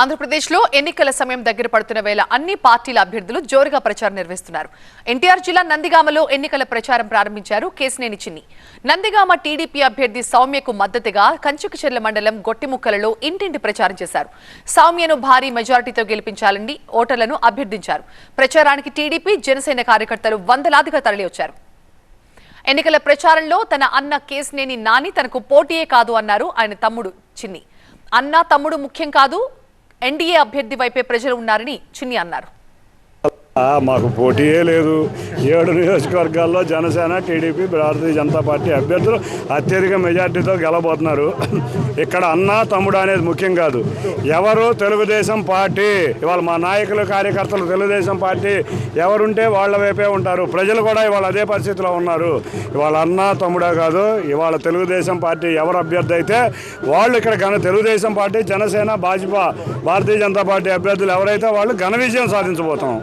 ఆంధ్రప్రదేశ్లో ఎన్నికల సమయం దగ్గర పడుతున్న వేళ అన్ని పార్టీల అభ్యర్థులు జోరుగా ప్రచారం నిర్వహిస్తున్నారు. ఎన్టీఆర్ జిల్లా నందిగామలో ఎన్నికల ప్రచారం ప్రారంభించారు కేసినేని చిన్ని. నందిగామ టీడీపీ అభ్యర్థి సౌమ్యకు మద్దతుగా కంచుకచెర్ల మండలం గొట్టిముక్కలలో ఇంటింటి ప్రచారం చేశారు. సౌమ్యను భారీ మెజారిటీతో గెలిపించాలని ఓటర్లను అభ్యర్థించారు. ప్రచారానికి టీడీపీ జనసేన కార్యకర్తలు వందలాదిగా తరలివచ్చారు. ఎన్నికల ప్రచారంలో తన అన్న కేసినేని నాని తనకు పోటీయే కాదు అన్నారు ఆయన తమ్ముడు చిన్ని. అన్న తమ్ముడు ముఖ్యం కాదు ఎన్డీఏ అభ్యర్థి వైపే ప్రజలు ఉన్నారని చిన్ని అన్నారు. మాకు పోటీయే లేదు. ఏడు నియోజకవర్గాల్లో జనసేన టీడీపీ భారతీయ జనతా పార్టీ అభ్యర్థులు అత్యధిక మెజార్టీతో గెలబోతున్నారు ఇక్కడ అన్న తమ్ముడు అనేది ముఖ్యం కాదు. ఎవరు తెలుగుదేశం పార్టీ? ఇవాళ మా నాయకులు కార్యకర్తలు తెలుగుదేశం పార్టీ ఎవరుంటే వాళ్ళ వైపే ఉంటారు. ప్రజలు కూడా ఇవాళ అదే పరిస్థితిలో ఉన్నారు. ఇవాళ అన్న తమ్ముడే కాదు. ఇవాళ తెలుగుదేశం పార్టీ ఎవరు అభ్యర్థి అయితే వాళ్ళు ఇక్కడ ఘన తెలుగుదేశం పార్టీ జనసేన భాజపా భారతీయ జనతా పార్టీ అభ్యర్థులు ఎవరైతే వాళ్ళు ఘన విజయం సాధించబోతాం.